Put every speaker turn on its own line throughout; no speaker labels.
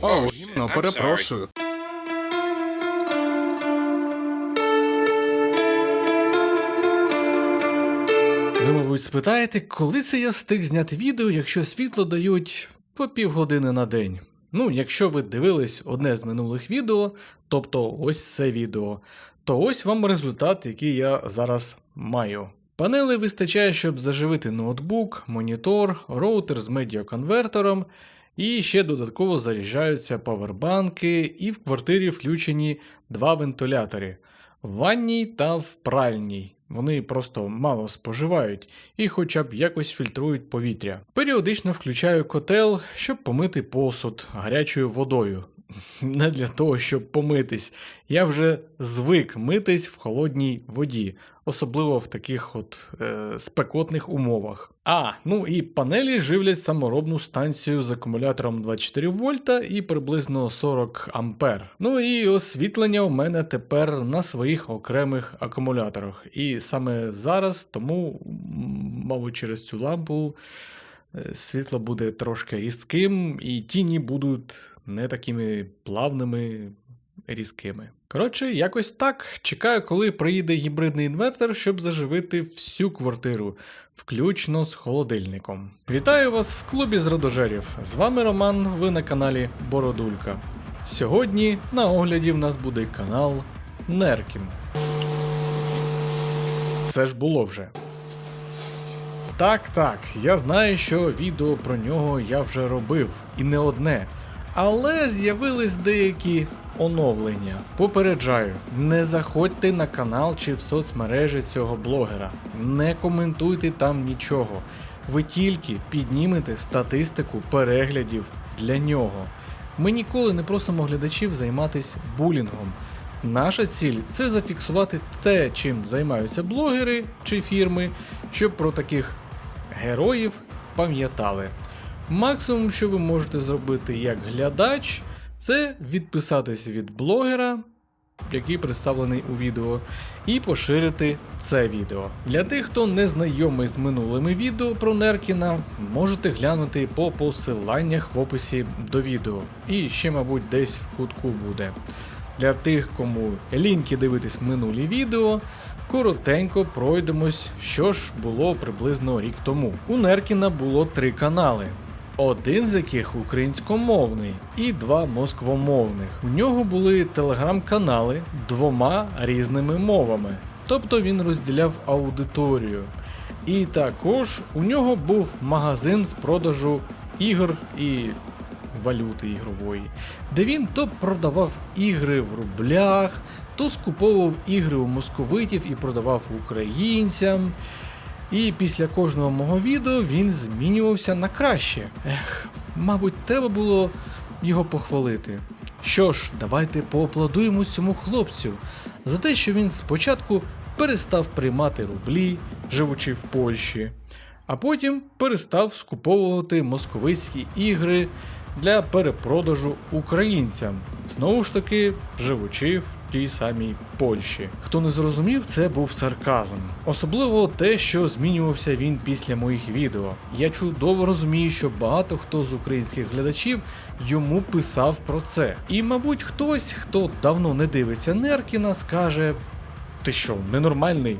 О, гімно, перепрошую.
Ви, мабуть, спитаєте, коли це я встиг зняти відео, якщо світло дають по півгодини на день. Ну, якщо ви дивились одне з минулих відео, тобто ось це відео, то ось вам результат, який я зараз маю. Панели вистачає, щоб заживити ноутбук, монітор, роутер з медіаконвертером, і ще додатково заряджаються павербанки, і в квартирі включені два вентилятори в ванній та в пральній. Вони просто мало споживають і хоча б якось фільтрують повітря. Періодично включаю котел, щоб помити посуд гарячою водою. Не для того, щоб помитись. Я вже звик митись в холодній воді, особливо в таких от е, спекотних умовах. А, ну і панелі живлять саморобну станцію з акумулятором 24 вольта і приблизно 40 ампер. Ну і освітлення у мене тепер на своїх окремих акумуляторах. І саме зараз, тому, мабуть, через цю лампу світло буде трошки різким, і тіні будуть не такими плавними, різкими. Коротше, якось так. Чекаю, коли приїде гібридний інвертор, щоб заживити всю квартиру, включно з холодильником. Вітаю вас в клубі з родожерів. З вами Роман, ви на каналі Бородулька. Сьогодні на огляді в нас буде канал Неркін. Це ж було вже. Так, так, я знаю, що відео про нього я вже робив, і не одне. Але з'явились деякі оновлення. Попереджаю, не заходьте на канал чи в соцмережі цього блогера, не коментуйте там нічого. Ви тільки піднімете статистику переглядів для нього. Ми ніколи не просимо глядачів займатися булінгом. Наша ціль це зафіксувати те, чим займаються блогери чи фірми, щоб про таких героїв пам'ятали. Максимум, що ви можете зробити як глядач, це відписатись від блогера, який представлений у відео, і поширити це відео. Для тих, хто не знайомий з минулими відео про Неркіна, можете глянути по посиланнях в описі до відео. І ще, мабуть, десь в кутку буде. Для тих, кому ліньки дивитись минулі відео, коротенько пройдемось, що ж було приблизно рік тому. У Неркіна було три канали. Один з яких українськомовний і два москвомовних. У нього були телеграм-канали двома різними мовами, тобто він розділяв аудиторію. І також у нього був магазин з продажу ігор і валюти ігрової, де він то продавав ігри в рублях, то скуповував ігри у московитів і продавав українцям. І після кожного мого відео він змінювався на краще. Ех, мабуть, треба було його похвалити. Що ж, давайте поаплодуємо цьому хлопцю за те, що він спочатку перестав приймати рублі, живучи в Польщі, а потім перестав скуповувати московицькі ігри для перепродажу українцям, знову ж таки, живучи в тій самій Польщі. Хто не зрозумів, це був сарказм. Особливо те, що змінювався він після моїх відео. Я чудово розумію, що багато хто з українських глядачів йому писав про це. І, мабуть, хтось, хто давно не дивиться Неркіна, скаже: Ти що, ненормальний?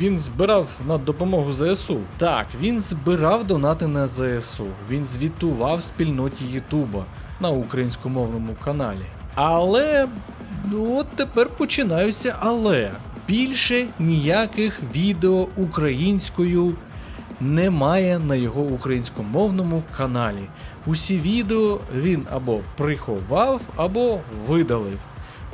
Він збирав на допомогу ЗСУ. Так, він збирав донати на ЗСУ. Він звітував спільноті Ютуба на українськомовному каналі. Але ну, от тепер починаються але. Більше ніяких відео українською немає на його українськомовному каналі. Усі відео він або приховав, або видалив.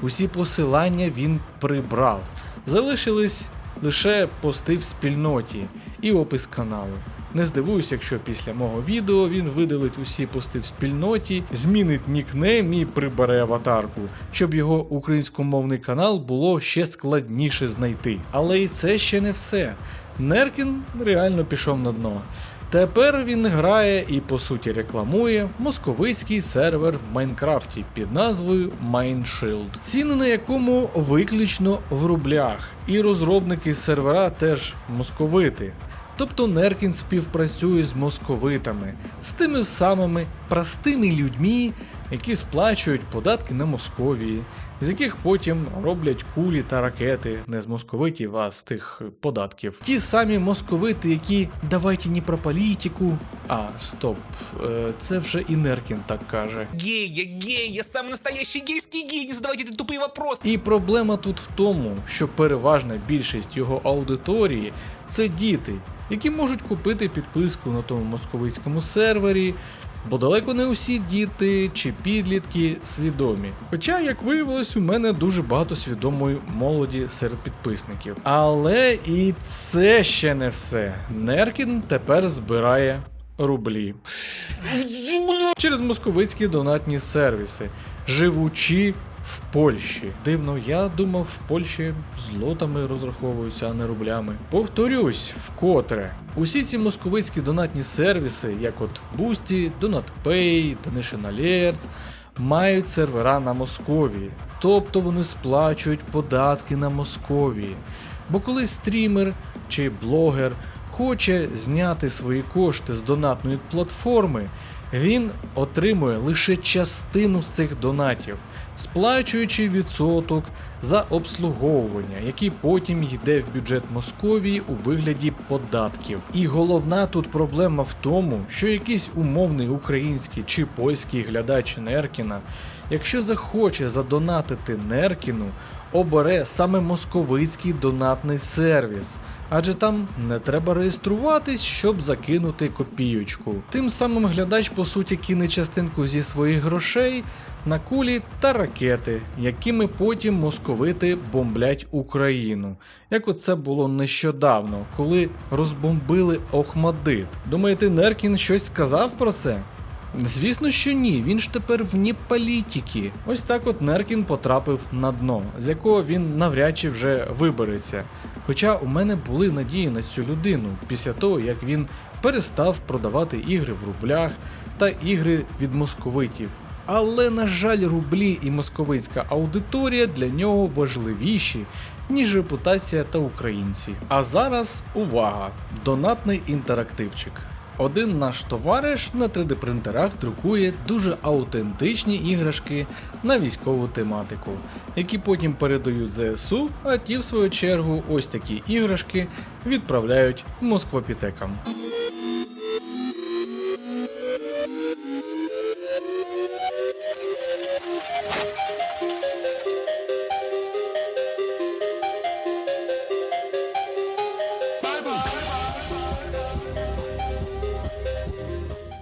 Усі посилання він прибрав. Залишились лише пости в спільноті і опис каналу. Не здивуюсь, якщо після мого відео він видалить усі пости в спільноті, змінить нікнейм і прибере аватарку, щоб його українськомовний канал було ще складніше знайти. Але і це ще не все. Неркін реально пішов на дно. Тепер він грає і по суті рекламує московицький сервер в Майнкрафті під назвою Mineshield, ціни на якому виключно в рублях, і розробники сервера теж московити. Тобто Неркін співпрацює з московитами, з тими самими простими людьми, які сплачують податки на Московії, з яких потім роблять кулі та ракети, не з московитів, а з тих податків. Ті самі московити, які давайте не про політику. А, стоп, е, це вже і Неркін так каже.
Гей, я гей, я самый настоящий гейский гей, не задавайте эти тупые вопросы.
І проблема тут в тому, що переважна більшість його аудиторії це діти, які можуть купити підписку на тому московицькому сервері, бо далеко не усі діти чи підлітки свідомі. Хоча, як виявилось, у мене дуже багато свідомої молоді серед підписників. Але і це ще не все. Неркін тепер збирає рублі через московицькі донатні сервіси, живучи в Польщі. Дивно, я думав, в Польщі злотами розраховуються, а не рублями. Повторюсь, вкотре. Усі ці московицькі донатні сервіси, як от Boosty, DonatPay, Donation Alerts, мають сервера на Московії. Тобто вони сплачують податки на Московії. Бо коли стрімер чи блогер хоче зняти свої кошти з донатної платформи, він отримує лише частину з цих донатів, сплачуючи відсоток за обслуговування, який потім йде в бюджет Московії у вигляді податків. І головна тут проблема в тому, що якийсь умовний український чи польський глядач Неркіна, якщо захоче задонатити Неркіну, обере саме московицький донатний сервіс. Адже там не треба реєструватись, щоб закинути копійочку. Тим самим глядач по суті кине частинку зі своїх грошей на кулі та ракети, якими потім московити бомблять Україну. Як оце було нещодавно, коли розбомбили Охмадит. Думаєте, Неркін щось сказав про це? Звісно, що ні, він ж тепер вні політики. Ось так от Неркін потрапив на дно, з якого він навряд чи вже вибереться. Хоча у мене були надії на цю людину після того, як він перестав продавати ігри в рублях та ігри від московитів. Але, на жаль, рублі і московицька аудиторія для нього важливіші, ніж репутація та українці. А зараз увага! Донатний інтерактивчик. Один наш товариш на 3D принтерах друкує дуже аутентичні іграшки на військову тематику, які потім передають ЗСУ, а ті, в свою чергу, ось такі іграшки відправляють москвопітекам.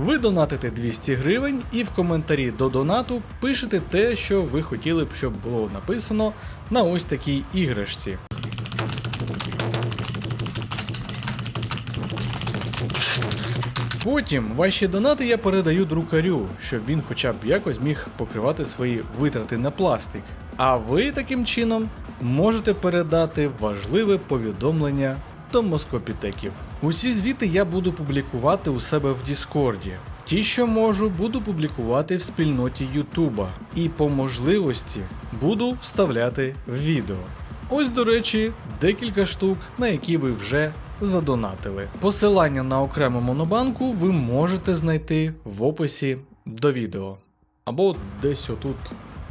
Ви донатите 200 гривень і в коментарі до донату пишете те, що ви хотіли б, щоб було написано на ось такій іграшці. Потім ваші донати я передаю друкарю, щоб він хоча б якось міг покривати свої витрати на пластик. А ви таким чином можете передати важливе повідомлення до москопітеків. Усі звіти я буду публікувати у себе в Діскорді. Ті, що можу, буду публікувати в спільноті Ютуба. І по можливості буду вставляти в відео. Ось, до речі, декілька штук, на які ви вже задонатили. Посилання на окрему монобанку ви можете знайти в описі до відео. Або десь отут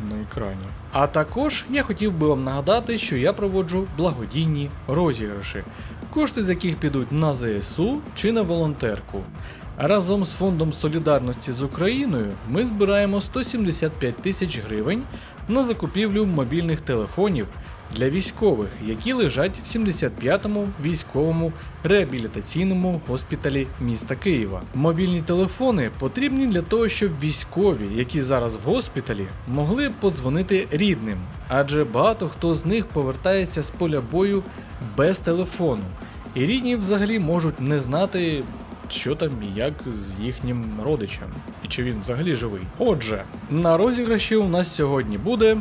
на екрані. А також я хотів би вам нагадати, що я проводжу благодійні розіграші, кошти з яких підуть на ЗСУ чи на волонтерку. Разом з фондом солідарності з Україною ми збираємо 175 тисяч гривень на закупівлю мобільних телефонів для військових, які лежать в 75-му військовому реабілітаційному госпіталі міста Києва. Мобільні телефони потрібні для того, щоб військові, які зараз в госпіталі, могли подзвонити рідним, адже багато хто з них повертається з поля бою без телефону. І рідні взагалі можуть не знати, що там і як з їхнім родичем, і чи він взагалі живий. Отже, на розіграші у нас сьогодні буде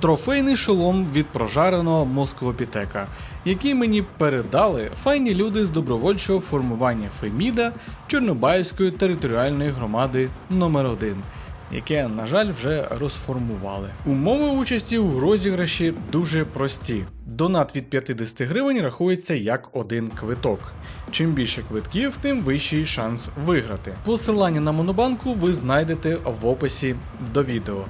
Трофейний шолом від прожареного москвопітека, який мені передали файні люди з добровольчого формування Феміда Чорнобаївської територіальної громади номер 1 яке, на жаль, вже розформували. Умови участі у розіграші дуже прості. Донат від 50 гривень рахується як один квиток. Чим більше квитків, тим вищий шанс виграти. Посилання на монобанку ви знайдете в описі до відео.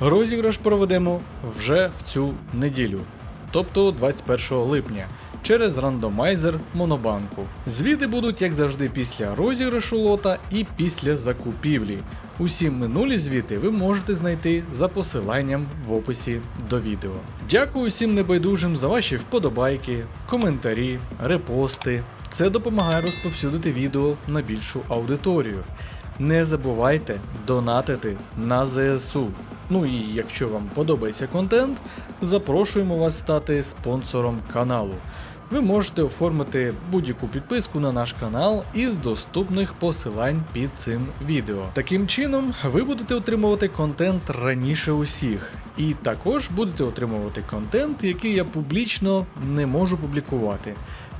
Розіграш проведемо вже в цю неділю, тобто 21 липня. Через рандомайзер Монобанку. Звіти будуть, як завжди, після розіграшу лота і після закупівлі. Усі минулі звіти ви можете знайти за посиланням в описі до відео. Дякую всім небайдужим за ваші вподобайки, коментарі, репости. Це допомагає розповсюдити відео на більшу аудиторію. Не забувайте донатити на ЗСУ. Ну і якщо вам подобається контент, запрошуємо вас стати спонсором каналу. Ви можете оформити будь-яку підписку на наш канал із доступних посилань під цим відео. Таким чином, ви будете отримувати контент раніше усіх, і також будете отримувати контент, який я публічно не можу публікувати.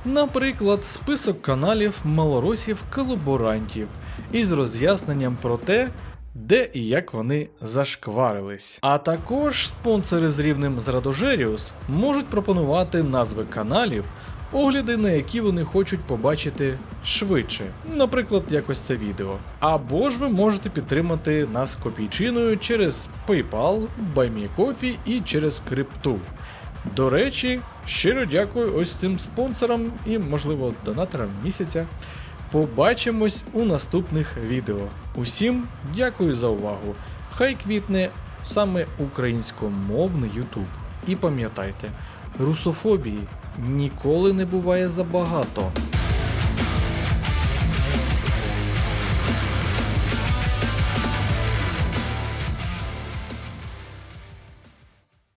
Наприклад, список каналів малоросів колаборантів із роз'ясненням про те, де і як вони зашкварились. А також спонсори з рівнем з Радожеріус можуть пропонувати назви каналів, огляди на які вони хочуть побачити швидше, наприклад, якось це відео. Або ж ви можете підтримати нас копійчиною через PayPal, BuyMeCoffee і через крипту. До речі, щиро дякую ось цим спонсорам і, можливо, донаторам місяця. Побачимось у наступних відео. Усім дякую за увагу. Хай квітне саме українськомовний Ютуб. І пам'ятайте, русофобії ніколи не буває забагато.